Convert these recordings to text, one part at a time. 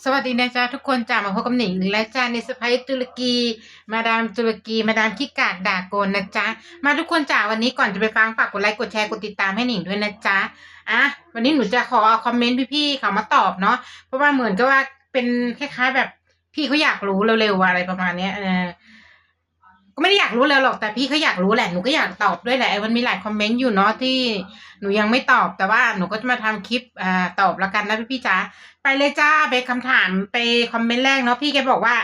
สวัสดีนะจ๊ะทุกคนจ้ามาพบกับหนิงและจ้าในสไปตุรกี มาดามตุรกี มาดามขี้กาดด่าโกนนะจ๊ะมาทุกคนจ้าวันนี้ก่อนจะไปฟังฝากกดไลค์กดแชร์กดติดตามให้หนิงด้วยนะจ๊ะอะวันนี้หนูจะขอเอาคอมเมนต์พี่ๆเขามาตอบเนาะเพราะว่าเหมือนกับว่าเป็นคล้ายๆแบบพี่เขาอยากรู้เร็วๆอะไรประมาณเนี้ยเออ ก็ไม่ได้อยากรู้เลยหรอกแต่พี่เขาอยากรู้แหละหนูก็อยากตอบด้วยแหละมันมีหลายคอมเมนต์อยู่เนาะที่หนูยังไม่ตอบแต่ว่าหนูก็จะมาทำคลิปอ่าตอบละกันนะพี่พี่จ๋าไปเลยจ้าไปคำถามไปคอมเมนต์แรกเนาะพี่แกบอกว่า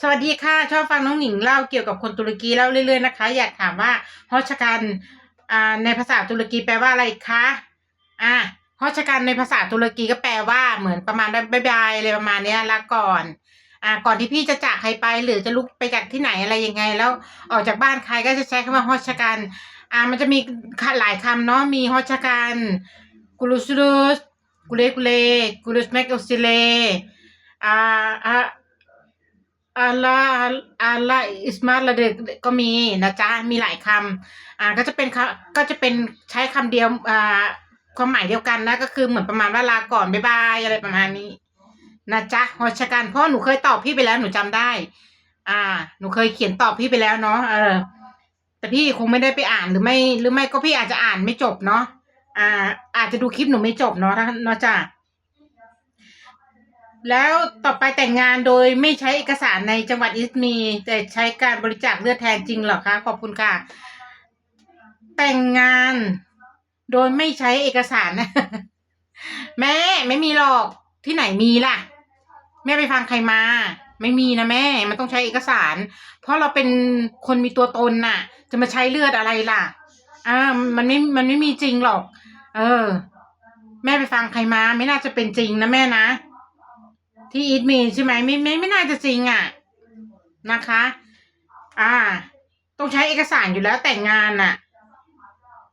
สวัสดีค่ะชอบฟังน้องหนิงเล่าเกี่ยวกับคนตุรกีเล่าเรื่อยๆนะคะ อยากถามว่าฮอชกันอ่าในภาษาตุรกีแปลว่าอะไรคะอ่าฮอชกันในภาษาตุรกีก็แปลว่าเหมือนประมาณบายบายอะไรประมาณเนี้ยลาก่อน อ่าก่อนที่พี่จะจากใครไปหรือจะลุกไปจากที่ไหนอะไรยังไง แล้วออกจากบ้านใครก็จะใช้คำว่าฮอชกันอ่ามันจะมีหลายคำเนาะมีฮอชกันกุลุสลุสกุเลกุเลกุลุสแมกอุซิเลอ่าอ่าอาลาอาลาอิสมาลาเดกก็มีนะจ๊ะมีหลายคำอ่าก็จะเป็นคก็จะเป็นใช้คำเดียวอ่าความหมายเดียวกันนะก็คือเหมือนประมาณว่าลาก่อนบ๊ายบายอะไรประมาณนี้ นะจ๊ะฮอชกันเพราะหนูเคยตอบพี่ไปแล้วหนูจำได้ อ่า หนูเคยเขียนตอบพี่ไปแล้วเนาะเออ แต่พี่คงไม่ได้ไปอ่านหรือไม่ หรือไม่ก็พี่อาจจะอ่านไม่จบเนาะอ่า อาจจะดูคลิปหนูไม่จบเนาะถ้าเนาะจ้ะแล้วต่อไปแต่งงานโดยไม่ใช้เอกสารในจังหวัดอิสมี แต่ใช้การบริจาคเลือดแทนจริงเหรอคะขอบคุณค่ะ แต่งงานโดยไม่ใช้เอกสารนะแม่ไม่มีหรอกที่ไหนมีล่ะ แม่ไปฟังใครมา ไม่มีนะแม่ มันต้องใช้เอกสาร เพราะเราเป็นคนมีตัวตนน่ะ จะมาใช้เลือดอะไรล่ะอ่ามันไม่มันไม่มีจริงหรอก เออ แม่ไปฟังใครมา ไม่น่าจะเป็นจริงนะแม่นะ ที่อีทมีใช่ไหมไม่ไม่ไม่น่าจะจริงอะ นะคะ อ่า ต้องใช้เอกสารอยู่แล้วแต่งงานน่ะ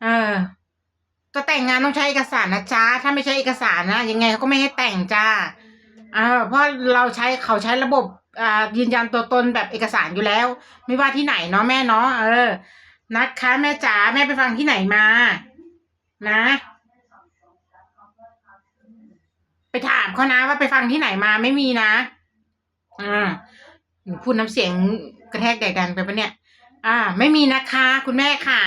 เออจะแต่งงานต้องใช้เอกสารนะจ๊ะถ้าไม่ใช้เอกสารนะยังไงเขาก็ไม่ให้แต่งจ้า อ่าเพราะเราใช้เขาใช้ระบบอ่ายืนยันตัวตนแบบเอกสารอยู่แล้ว ไม่ว่าที่ไหนเนาะแม่เนาะเออ นะคะแม่จ๋าแม่ไปฟังที่ไหนมา นะ ไปถามเขานะว่าไปฟังที่ไหนมาไม่มีนะอ่าหนูพูดน้ำเสียงกระแทกแดกดันไปปะเนี่ย อ่า ไม่มีนะคะ คุณแม่ขา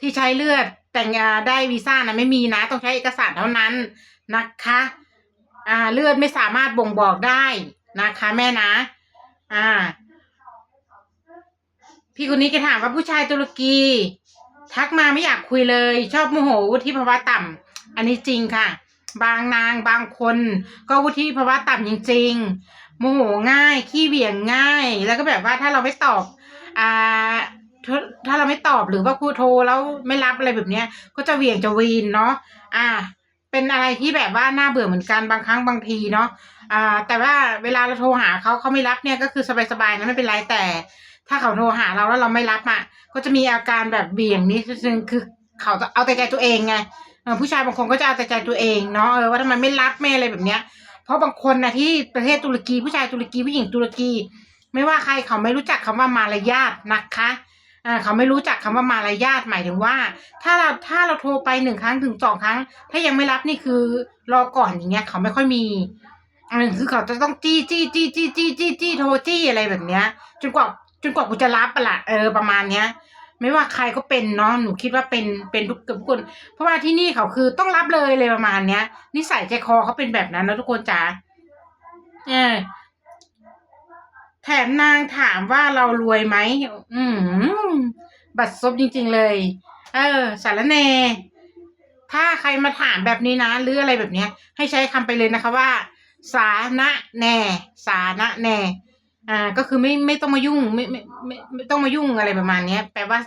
ที่ใช้เลือดแต่งงานได้วีซ่านะไม่มีนะ ต้องใช้เอกสารเท่านั้นนะคะ อ่าเลือดไม่สามารถบ่งบอกได้นะคะ แม่นะ อ่า พี่คนนี้แกถามว่าผู้ชายตุรกี ทักมาไม่อยากคุยเลย ชอบโมโหวุฒิภาวะต่ำอันนี้จริงค่ะ บางนางบางคน ก็วุฒิภาวะต่ำจริงๆโมโหง่าย ขี้เหวี่ยงง่าย แล้วก็แบบว่าถ้าเราไม่ตอบ อ่าถ้าถ้าเราไม่ตอบหรือว่าครูโทรแล้วไม่รับอะไรแบบเนี้ย ก็จะเหวี่ยงจะวีนเนาะอ่า เป็นอะไรที่แบบว่าน่าเบื่อเหมือนกันบางครั้งบางทีเนาะอ่าแต่ว่าเวลาเราโทรหาเขาเขาไม่รับเนี่ยก็คือสบายๆนะไม่เป็นไรแต่ ถ้าเขาโทรหาเราแล้วเราไม่รับอะก็จะมีอาการแบบเบี่ยงนิดนึงคือเขาจะเอาแต่ใจตัวเองไงผู้ชายบางคนก็จะเอาแต่ใจตัวเองเนาะเออว่าทำไมไม่รับไม่อะไรแบบเนี้ย เพราะบางคนนะที่ประเทศตุรกีผู้ชายตุรกีผู้หญิงตุรกี ไม่ว่าใครเขาไม่รู้จักคำว่ามารยาทนะคะ อ่าเขาไม่รู้จักคำว่ามารยาทหมายถึงว่า ถ้าเราถ้าเราโทรไปหนึ่งครั้งถึงสองครั้ง ถ้ายังไม่รับนี่คือรอก่อนอย่างเงี้ย เขาไม่ค่อยมีอันคือเขาจะต้องจี้จี้จี้จี้จี้จี้จี้โทรจี้อะไรแบบเนี้ย จนกว่าจนกว่ากูจะรับอะล่ะเออประมาณเนี้ย ไม่ว่าใครก็เป็นเนาะหนูคิดว่าเป็นเป็นทุกทุกคน เพราะว่าที่นี่เขาคือต้องรับเลยเลยประมาณเนี้ยนิสัยใจคอเขาเป็นแบบนั้นนะทุกคนจ๋าเออ แถมนางถามว่าเรารวยไหมอืมบัตรซบจริง ๆเลย เออสารแนถ้าใครมาถามแบบนี้นะหรืออะไรแบบเนี้ย ให้ใช้คำไปเลยนะคะว่า สานะแน่ สานะแน่อ่าก็คือไม่ไม่ต้องมายุ่งไม่ไม่ไม่ไม่ต้องมายุ่งอะไรประมาณเนี้ย แปลว่า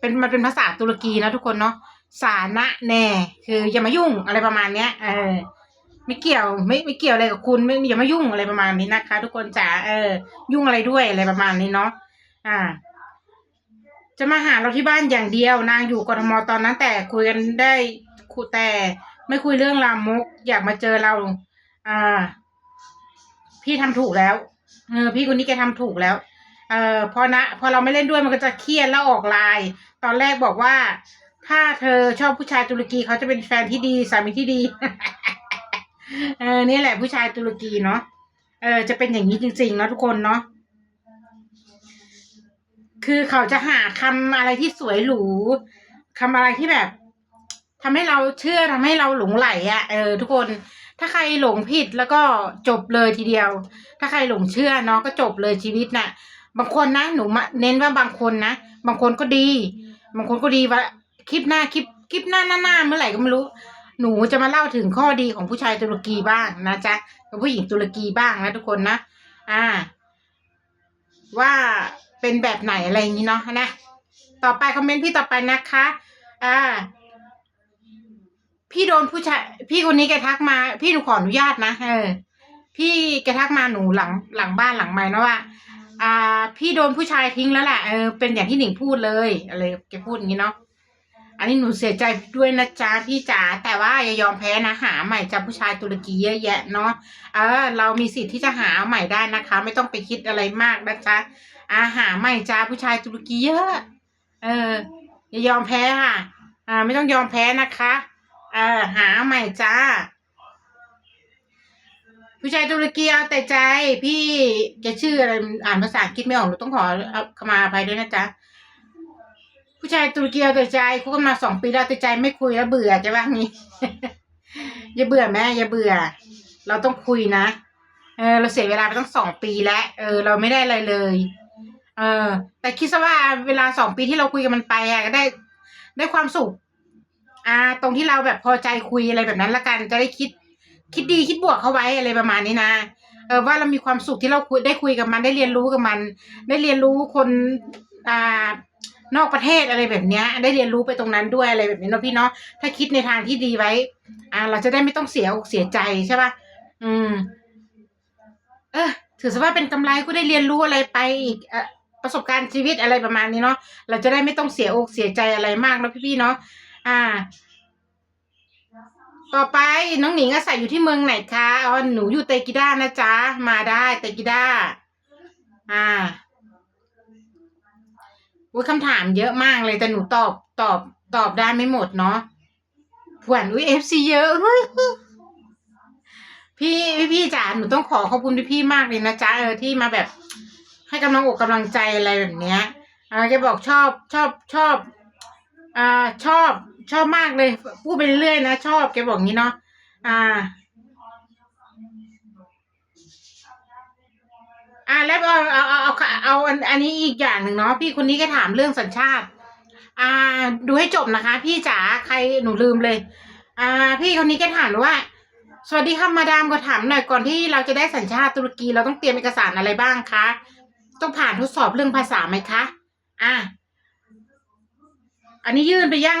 เป็นมันเป็นภาษาตุรกีนะทุกคนเนาะสานะแน่ คืออย่ามายุ่งอะไรประมาณเนี้ย เออ ไม่เกี่ยวไม่ไม่เกี่ยวอะไรกับคุณไม่อย่ามายุ่งอะไรประมาณนี้นะคะ ทุกคนจ๋าเออ ยุ่งอะไรด้วยอะไรประมาณนี้เนาะอ่า จะมาหาเราที่บ้านอย่างเดียวนางอยู่กทมตอนนั้นแต่คุยกันได้คุยแต่ไม่คุยเรื่องลามก อยากมาเจอเรา อ่า พี่ทำถูกแล้วเออพี่คนนี้แกทำถูกแล้ว เออพอนะพอเราไม่เล่นด้วยมันก็จะเครียดแล้วออกไลน์ตอนแรกบอกว่า ถ้าเธอชอบผู้ชายตุรกีเขาจะเป็นแฟนที่ดีสามีที่ดี เออนี่แหละผู้ชายตุรกีเนาะเออจะเป็นอย่างนี้จริงๆเนาะทุกคนเนาะคือเขาจะหาคำอะไรที่สวยหรูคำอะไรที่แบบทำให้เราเชื่อทำให้เราหลงไหลอะ่ะเออ ทุกคนถ้าใครหลงผิดแล้วก็จบเลยทีเดียว ถ้าใครหลงเชื่อเนาะก็จบเลยชีวิตน่ะ บางคนนะหนูเน้นว่าบางคนนะบางคนก็ดี บางคนก็ดีว่าคลิปหน้าคลิปคลิปหน้าหน้าหน้าเมื่อไหร่ก็ไม่รู้ หนูจะมาเล่าถึงข้อดีของผู้ชายตุรกีบ้างนะจ๊ะกับผู้หญิงตุรกีบ้างนะทุกคนนะ อ่า ว่าเป็นแบบไหนอะไรอย่างนี้เนาะนะ ต่อไปคอมเมนต์พี่ต่อไปนะคะ อ่า พี่โดนผู้ชายพี่คนนี้แกทักมา พี่หนูขออนุญาตนะเออ พี่แกทักมาหนูหลังหลังบ้านหลังไม้นะว่า อ่า พี่โดนผู้ชายทิ้งแล้วแหละเออเป็นอย่างที่หนิงพูดเลยอะไรแกพูดอย่างนี้เนาะ อันนี้หนูเสียใจด้วยนะจ๊ะพี่จ๋าแต่ว่าอย่ายอมแพ้นะหาใหม่จากผู้ชายตุรกีเยอะแยะเนาะเออเรามีสิทธิ์ที่จะหาใหม่ได้นะคะ ไม่ต้องไปคิดอะไรมากนะจ๊ะอาหาใหม่จ้าผู้ชายตุรกีเยอะเอออย่ายอมแพ้ค่ะอ่าไม่ต้องยอมแพ้นะคะเออหาใหม่จ้า ผู้ชายตุรกีเอาแต่ใจ พี่แกชื่ออะไรอ่านภาษาอังกฤษไม่ออกหนูต้องขอขมาอภัยด้วยนะจ๊ะ ผู้ชายตุรกีเอาแต่ใจคบกันมาสองปีแล้วแต่ใจไม่คุยแล้วเบื่อจะว่างี้ อย่าเบื่อแม่อย่าเบื่อ เราต้องคุยนะเออเราเสียเวลาไปตั้งสองปีแล้วเออ เราไม่ได้อะไรเลย เออ แต่คิดซะว่าเวลาสองปีที่เราคุยกันมันไปอะก็ได้ ได้ความสุข อ่า ตรงที่เราแบบพอใจคุยอะไรแบบนั้นละกัน จะได้คิด คิดดีคิดบวกเข้าไว้อะไรประมาณนี้นะเออว่าเรามีความสุขที่เราคุยได้คุยกับมันได้เรียนรู้กับมัน ได้เรียนรู้คนอ่า นอกประเทศอะไรแบบนี้ได้เรียนรู้ไปตรงนั้นด้วยอะไรแบบนี้เนาะพี่เนาะถ้าคิดในทางที่ดีไว้ อ่า เราจะได้ไม่ต้องเสียอกเสียใจใช่ป่ะอืม เออถือซะว่าเป็นกำไรก็ได้เรียนรู้อะไรไปอีกเอ่อประสบการณ์ชีวิตอะไรประมาณนี้เนาะเราจะได้ไม่ต้องเสียอกเสียใจอะไรมากเนาะพี่ๆเนาะอ่า ต่อไปน้องหนิงอาศัยอยู่ที่เมืองไหนคะอ๋อหนูอยู่เตกิด้านะจ๊ะมาได้เตกิด้าอ่า อุ้ยคำถามเยอะมากเลยแต่หนูตอบตอบตอบได้ไม่หมดเนาะผวนอุ้ยเอฟซีเยอะเฮ้ยพี่พี่พี่จ๋าหนูต้องขอขอบคุณพี่พี่มากเลยนะจ๊ะเออที่มาแบบ ให้กำลังอกกำลังใจอะไรแบบเนี้ยเอ่าแกบอกชอบชอบชอบอ่าชอบชอบมากเลย พูดไปเรื่อยนะชอบแกบอกงี้เนาะอ่า อ่าแล้วเอาเอาเอาเอาเอาอันอันนี้อีกอย่างหนึ่งเนาะพี่คนนี้ก็ถามเรื่องสัญชาติ อ่า ดูให้จบนะคะ พี่จ๋าใครหนูลืมเลย อ่า พี่คนนี้ก็ถามว่า สวัสดีค่ะมาดามก็ถามหน่อยก่อนที่เราจะได้สัญชาติตุรกีเราต้องเตรียมเอกสารอะไรบ้างคะต้องผ่านทดสอบเรื่องภาษาไหมคะอ่าอันนี้ยื่นไปยัง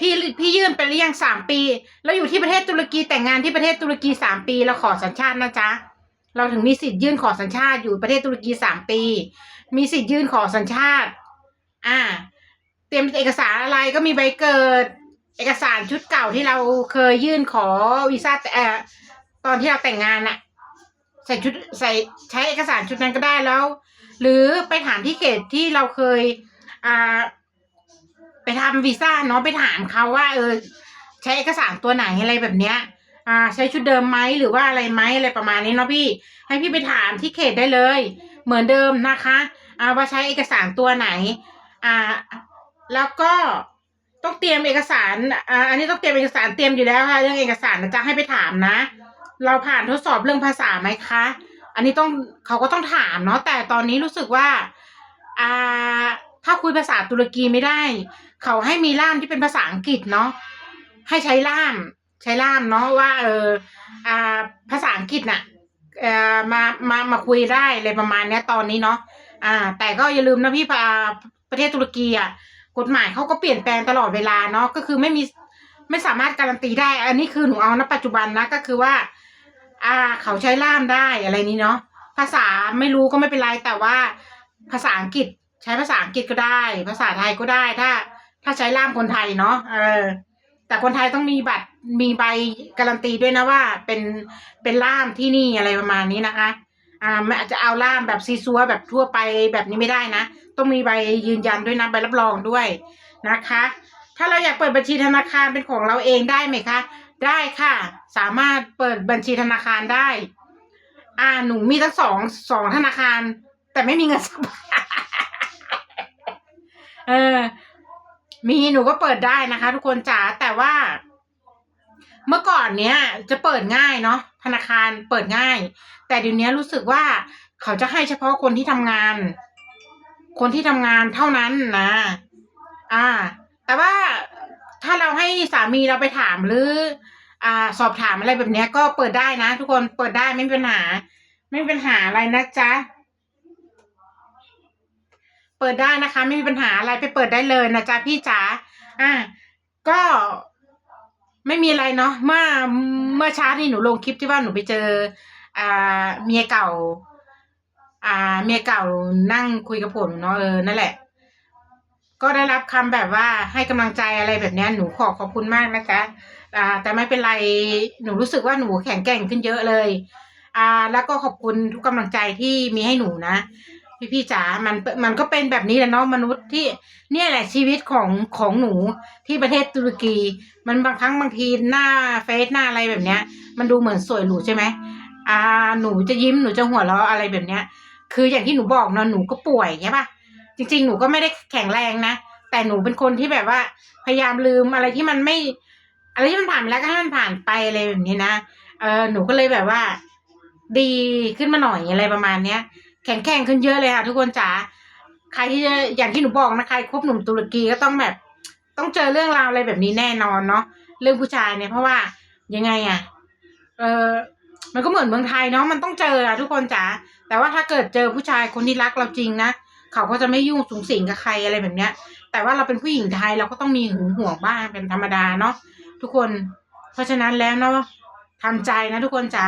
พี่พี่ยื่นไปหรือยังสามปี แล้วอยู่ที่ประเทศตุรกีแต่งงานที่ประเทศตุรกีสามปีเราขอสัญชาตินะจ๊ะ เราถึงมีสิทธิ์ยื่นขอสัญชาติอยู่ประเทศตุรกีสามปี มีสิทธิ์ยื่นขอสัญชาติ อ่า เตรียมเอกสารอะไรก็มีใบเกิด เอกสารชุดเก่าที่เราเคยยื่นขอวีซ่าเอ่อตอนที่เราแต่งงานน่ะ ใส่ชุดใส่ใช้เอกสารชุดนั้นก็ได้แล้ว หรือไปถามที่เขตที่เราเคย อ่า ไปทำวีซ่าเนาะไปถามเขาว่า เออ ใช้เอกสารตัวไหนอะไรแบบเนี้ย อ่า ใช้ชุดเดิมไหมหรือว่าอะไรไหมอะไรประมาณนี้เนาะพี่ ให้พี่ไปถามที่เขตได้เลย เหมือนเดิมนะคะอ่าว่าใช้เอกสารตัวไหน อ่า แล้วก็ต้องเตรียมเอกสารอ่าอันนี้ต้องเตรียมเอกสารเตรียมอยู่แล้วค่ะเรื่องเอกสารนะจ๊ะให้ไปถามนะ เราผ่านทดสอบเรื่องภาษาไหมคะ อันนี้ต้องเขาก็ต้องถามเนาะแต่ตอนนี้รู้สึกว่าอ่าถ้าคุยภาษาตุรกีไม่ได้ เขาให้มีล่ามที่เป็นภาษาอังกฤษเนาะให้ใช้ล่าม ใช้ล่ามเนาะว่าเอออ่าภาษาอังกฤษน่ะเอ่อมามามาคุยได้อะไรประมาณเนี้ยตอนนี้เนาะอ่า แต่ก็อย่าลืมนะพี่ปาประเทศตุรกีอะกฎหมายเขาก็เปลี่ยนแปลงตลอดเวลาเนาะก็คือไม่มีไม่สามารถการันตีได้ อันนี้คือหนูเอาณปัจจุบันนะก็คือว่า อ่าเขาใช้ล่ามได้อะไรนี้เนาะภาษาไม่รู้ก็ไม่เป็นไรแต่ว่าภาษาอังกฤษใช้ภาษาอังกฤษก็ได้ ภาษาไทยก็ได้ถ้า ถ้าใช้ล่ามคนไทยเนาะเออ แต่คนไทยต้องมีบัตรมีใบการันตีด้วยนะว่าเป็นเป็นล่ามที่นี่อะไรประมาณนี้นะคะอ่าอาจจะเอาล่ามแบบซีซัวแบบทั่วไปแบบนี้ไม่ได้นะ ต้องมีใบยืนยันด้วยนะใบรับรองด้วยนะคะ ถ้าเราอยากเปิดบัญชีธนาคารเป็นของเราเองได้ไหมคะ ได้ค่ะ สามารถเปิดบัญชีธนาคารได้ อ่าหนูมีทั้งสองสองธนาคาร แต่ไม่มีเงินสักบาทเออ มีหนูก็เปิดได้นะคะ ทุกคนจ๋าแต่ว่า เมื่อก่อนเนี้ย จะเปิดง่ายเนาะธนาคารเปิดง่าย แต่เดี๋ยวนี้รู้สึกว่าเขาจะให้เฉพาะคนที่ทำงาน คนที่ทำงานเท่านั้นนะ อ่า แต่ว่าถ้าเราให้สามีเราไปถามหรือ อ่า สอบถามอะไรแบบนี้ก็เปิดได้นะ ทุกคนเปิดได้ไม่มีปัญหา ไม่มีปัญหาอะไรนะจ๊ะ เปิดได้นะคะ ไม่มีปัญหาอะไรไปเปิดได้เลยนะจ๊ะพี่จ๋าอะก็ไม่มีอะไรเนาะเมื่อเมื่อเช้านี่หนูลงคลิปที่ว่าหนูไปเจอ อ่าเมียเก่า อ่า เมียเก่านั่งคุยกับผมเนาะเออนั่นแหละ ก็ได้รับคำแบบว่าให้กำลังใจอะไรแบบนี้หนูขอขอบคุณมากนะจ๊ะอ่า แต่ไม่เป็นไรหนูรู้สึกว่าหนูแข็งแกร่งขึ้นเยอะเลย อ่า แล้วก็ขอบคุณทุกกำลังใจที่มีให้หนูนะ พี่พี่จ๋า มัน มันก็เป็นแบบนี้แหละเนาะมนุษย์ที่ เนี่ยแหละชีวิตของของหนูที่ประเทศตุรกี มันบางครั้งบางทีหน้าเฟซหน้าอะไรแบบเนี้ย มันดูเหมือนสวยหรูใช่ไหมอ่า หนูจะยิ้มหนูจะหัวเราะอะไรแบบเนี้ย คืออย่างที่หนูบอกเนาะหนูก็ป่วยใช่ปะจริง ๆ หนูก็ไม่ได้แข็งแรงนะ แต่หนูเป็นคนที่แบบว่า พยายามลืมอะไรที่มันไม่ อะไรที่มันผ่านแล้วก็ให้มันผ่านไปอะไรแบบนี้นะ เออหนูก็เลยแบบว่า ดีขึ้นมาหน่อยอะไรประมาณเนี้ย แข็งแกร่งขึ้นเยอะเลยค่ะ ทุกคนจ๋าใครที่อย่างที่หนูบอกนะใครคบหนุ่มตุรกีก็ต้องแบบ ต้องเจอเรื่องราวอะไรแบบนี้แน่นอนเนาะเรื่องผู้ชายเนี่ยเพราะว่ายังไงอะเออมันก็เหมือนเมืองไทยเนาะมันต้องเจออะทุกคนจ๋าแต่ว่าถ้าเกิดเจอผู้ชายคนที่รักเราจริงนะเขาก็จะไม่ยุ่งสูงสิงกับใครอะไรแบบเนี้ย แต่ว่าเราเป็นผู้หญิงไทยเราก็ต้องมีหึงหวงบ้างเป็นธรรมดาเนาะทุกคน เพราะฉะนั้นแล้วเนาะทำใจนะทุกคนจ๋า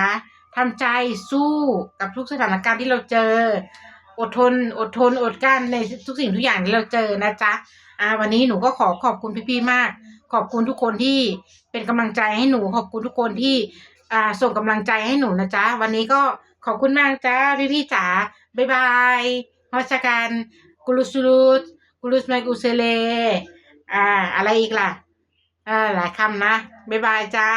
ทำใจสู้กับทุกสถานการณ์ที่เราเจอ อดทน อดทน อดกั้นในทุกสิ่งทุกอย่างที่เราเจอนะจ๊ะอ่าวันนี้หนูก็ขอขอบคุณพี่ๆมาก ขอบคุณทุกคนที่เป็นกำลังใจให้หนู ขอบคุณทุกคนที่อ่าส่งกำลังใจให้หนูนะจ๊ะวันนี้ก็ขอบคุณมากจ้าพี่ๆจ๋าบ๊ายบายฮอชกันกุลุสลุสกุลุสไมกุเซเลอ่าอะไรอีกล่ะอ่าหลายคำนะบ๊ายบายจ้า